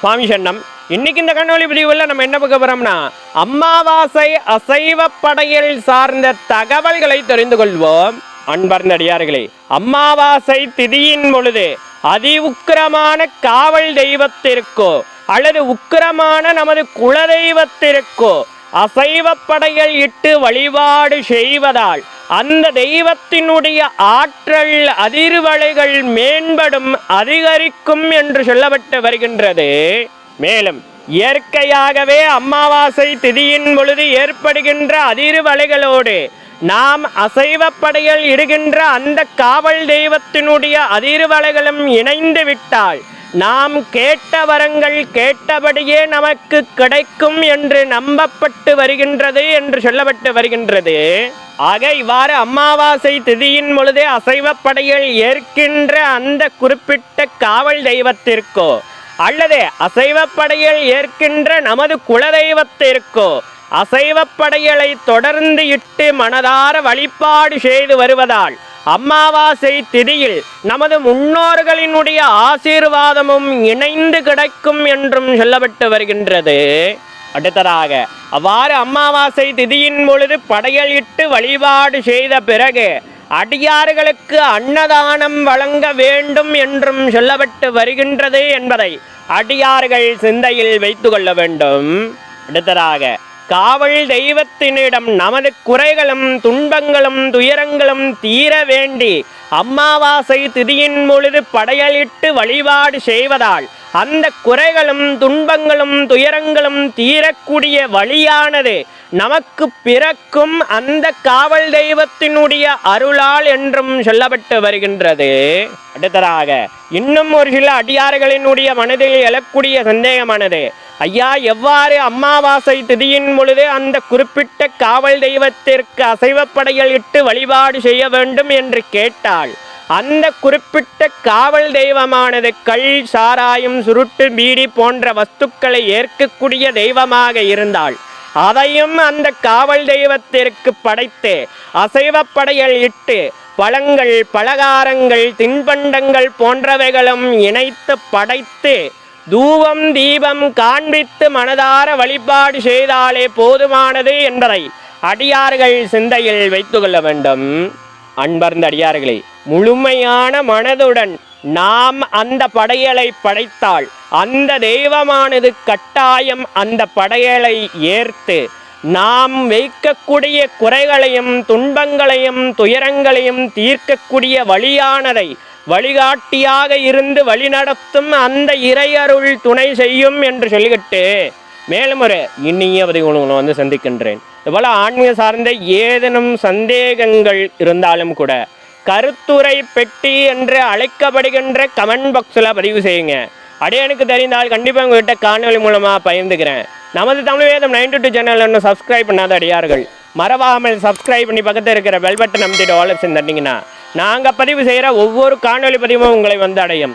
சுவாமி சன்னம் இன்னைக்கு இந்த கண்ணொலி பிரிவில் நம்ம என்ன பார்க்க போறோம்னா அம்மாவாசை அசைவ படையல் சார்ந்த தகவல்களை தெரிந்து கொள்வோம். அன்பர்ந்த அடியார்களே அம்மாவாசை திதியின் பொழுது அதி உக்கிரமான காவல் தெய்வத்திற்கோ அல்லது உக்கிரமான நமது குலதெய்வத்திற்கோ அசைவ இட்டு வழிபாடு செய்வதால் அந்த தெய்வத்தினுடைய ஆற்றல் அதிர்வலைகள் மேம்படும் அதிகரிக்கும் என்று சொல்லப்பட்டு வருகின்றது. மேலும் இயற்கையாகவே அமாவாசை திதியின் பொழுது ஏற்படுகின்ற அதிர்வலைகளோடு நாம் அசைவப்படையில் இடுகின்ற அந்த காவல் தெய்வத்தினுடைய அதிர்வலைகளும் இணைந்து விட்டால் நாம் கேட்ட வரங்கள் கேட்டபடியே நமக்கு கிடைக்கும் என்று நம்பப்பட்டு வருகின்றது என்று சொல்லப்பட்டு வருகின்றது. ஆக இவ்வாறு அமாவாசை திதியின் பொழுதே அசைவப்படையில் ஏற்கின்ற அந்த குறிப்பிட்ட காவல் தெய்வத்திற்கோ அல்லது அசைவப்படையில் ஏற்கின்ற நமது குலதெய்வத்திற்கோ அசைவப்படையலை தொடர்ந்து இட்டு மனதார வழிபாடு செய்து வருவதால் அமாவாசை திதியில் நமது முன்னோர்களினுடைய ஆசீர்வாதமும் இணைந்து கிடைக்கும் என்றும் சொல்லப்பட்டு வருகின்றது. அடுத்ததாக அவ்வாறு அமாவாசை திதியின் பொழுது படையலிட்டு வழிபாடு செய்த பிறகு அடியார்களுக்கு அன்னதானம் வழங்க வேண்டும் என்றும் சொல்லப்பட்டு வருகின்றது என்பதை அடியார்கள் சிந்தையில் வைத்து கொள்ள வேண்டும். அடுத்ததாக காவல் தெய்வத்தினிடம் நமது குறைகளும் துன்பங்களும் துயரங்களும் தீர வேண்டி அம்மாவாசை திதியின் பொழுது படையலிட்டு வழிபாடு செய்வதால் அந்த குறைகளும் துன்பங்களும் துயரங்களும் தீரக்கூடிய வழியானது நமக்கு பிறக்கும் அந்த காவல் தெய்வத்தினுடைய அருளால் என்றும் சொல்லப்பட்டு வருகின்றது. அடுத்ததாக இன்னும் ஒரு சில அடியார்களினுடைய மனதில் எழக்கூடிய சந்தேகமானது. ஐயா எவ்வாறு அம்மாவாசை திதியின் பொழுது அந்த குறிப்பிட்ட காவல் தெய்வத்திற்கு அசைவப்படையில் இட்டு வழிபாடு செய்ய வேண்டும் என்று கேட்டாள். அந்த குறிப்பிட்ட காவல் தெய்வமானது கள் சாராயம் சுருட்டு பீடி போன்ற வஸ்துக்களை ஏற்கக்கூடிய தெய்வமாக இருந்தால் அதையும் அந்த காவல் தெய்வத்திற்கு படைத்து அசைவப்படையில் இட்டு பழங்கள் பலகாரங்கள் தின்பண்டங்கள் போன்றவைகளும் இணைத்து படைத்து தூவம் தீபம் காண்பித்து மனதார வழிபாடு செய்தாலே போதுமானது என்பதை அடியார்கள் சிந்தையில் வைத்துக்கொள்ள வேண்டும். அன்பர்ந்த அடியார்களே முழுமையான மனதுடன் நாம் அந்த படையலை படைத்தால் அந்த தெய்வமானது கட்டாயம் அந்த படையலை ஏற்று நாம் வைக்கக்கூடிய குறைகளையும் துன்பங்களையும் துயரங்களையும் தீர்க்கக்கூடிய வழியானதை வழிகாட்டியாக இருந்து வழிநடத்தும் அந்த இறையருள் துணை செய்யும் என்று சொல்லிவிட்டு மேலும் ஒரு இனிய பதிவுகளை வந்து சந்திக்கின்றேன். இதுபோல் ஆன்மீக சார்ந்த ஏதேனும் சந்தேகங்கள் இருந்தாலும் கூட கருத்துரை பெட்டி என்று அழைக்கப்படுகின்ற கமெண்ட் பாக்ஸில் பதிவு செய்யுங்க. அப்படியே எனக்கு தெரிந்தால் கண்டிப்பாக உங்கள்கிட்ட காணொலி மூலமாக பகிர்ந்துக்கிறேன். நமது Tamil Vedam ninety two channel இன்னும் சப்ஸ்கிரைப் பண்ணாத அடியார்கள் மறவாமல் சப்ஸ்கிரைப் பண்ணி பக்கத்தில் இருக்கிற பெல் பட்டன் அமைத்திட்டு ஆல் தட்டிங்கன்னா நாங்கள் பதிவு செய்கிற ஒவ்வொரு காணொலி பதிவும் உங்களை வந்து அடையும்.